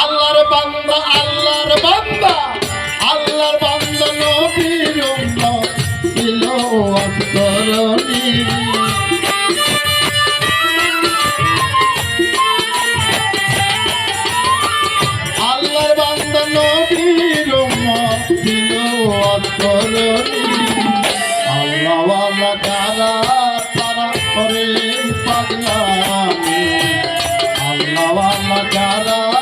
আল্লাহর বান্দা আল্লাহর বান্দা আল্লাহর বান্দা নবীর উম্মত ছিল অন্তরণী। আল্লাহ আল্লাহ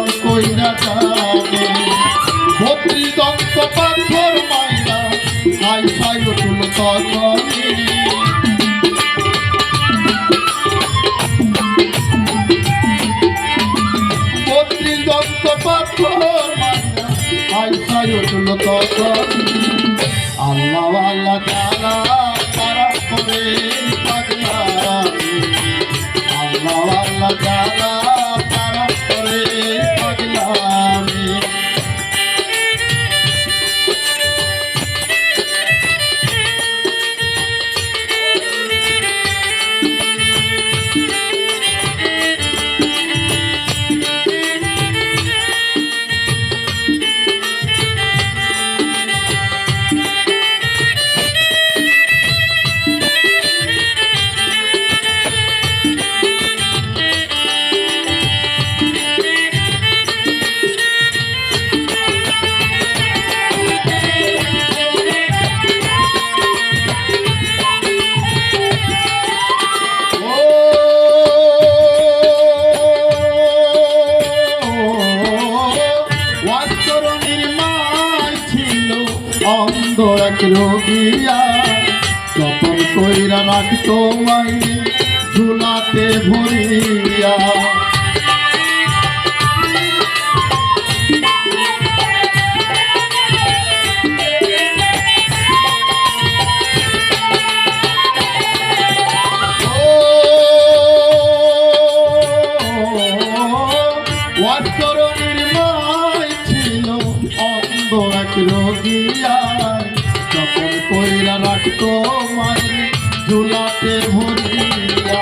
ভদ্রি দন্ত পাথর মাইনা আই সাই উঠল তখনই বত্রিশ দন্ত পাথর আইসাই উঠল তখন আল্লাহ অন্ধ এক রোগিয়া যতন কইরা রাখতো মাই ঝুলাতে ভরিয়া ওয়াস্তরণীর মাই মায়ের ঝুলাতে ভরিয়া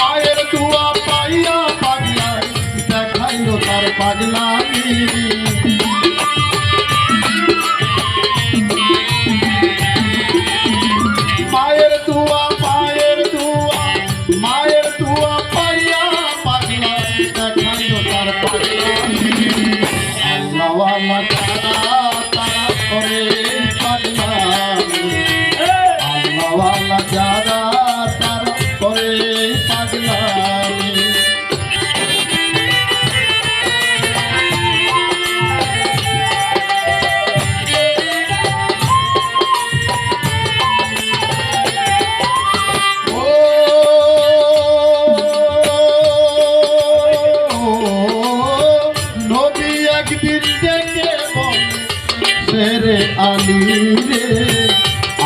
মায়ের দুয়া পাইয়া পাগলায় দেখাইল তার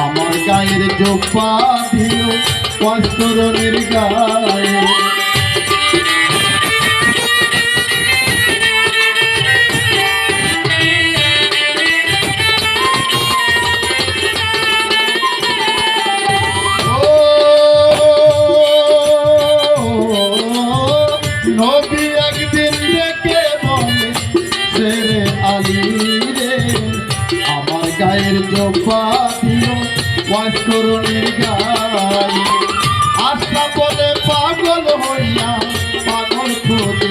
আমার গায়ের জোপা দিল কষ্টরণের গায়ে। চায়ের জোপা দিও অষ্টরণের আশা বলে পাগল হইয়া পাগল খুঁজে